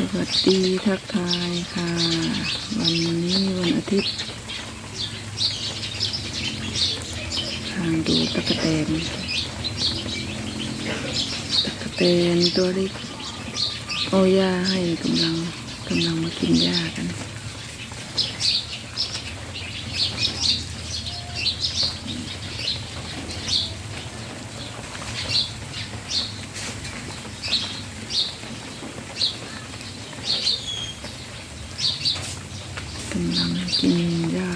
วัสดีทักทายค่ะ วันนี้วันอาทิตย์ ทางดูตะกะแตนตะกะแตนตัวเล็กเอาหญ้าให้กำลังกำลังมากินหญ้ากัน กำลังกินหญ้า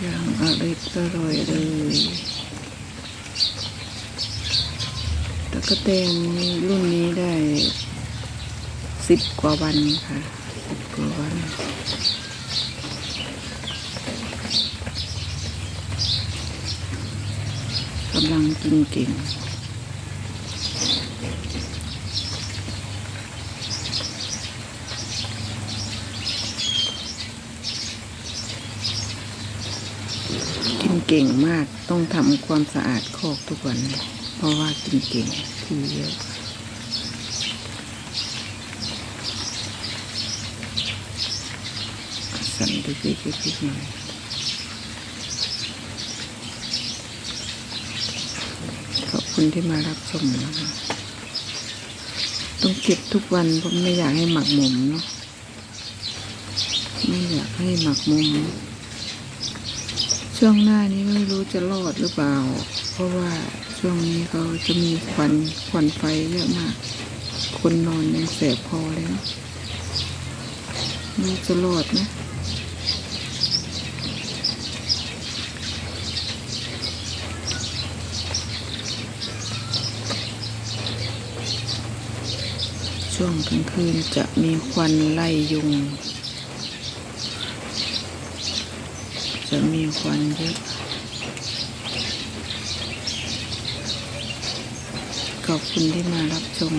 อย่างอร่อยอร่อยเลยตะกะแตนรุ่นนี้ได้สิบกว่าวันค่ะสิบกว่าวันกำลังกินเก่ง เก่งมากต้องทำความสะอาดคอกทุกวัน เพราะว่ากินเก่งที่เยอะสั่นดิ๊กๆๆหน่อยขอบคุณที่มารับชมนะคะต้องเก็บทุกวันเพราะไม่อยากให้หมักหมมเนาะไม่อยากให้หมักหมม ช่วงหน้านี้ไม่รู้จะรอดหรือเปล่า เพราะว่าช่วงนี้เขาจะมีควันควันไฟเยอะมาก คนนอนยังแสบคอแล้วไม่จะรอดนะช่วงกลางคืนจะมีควันไล่ยุง จะมีควันเยอะ ขอบคุณที่มารับชม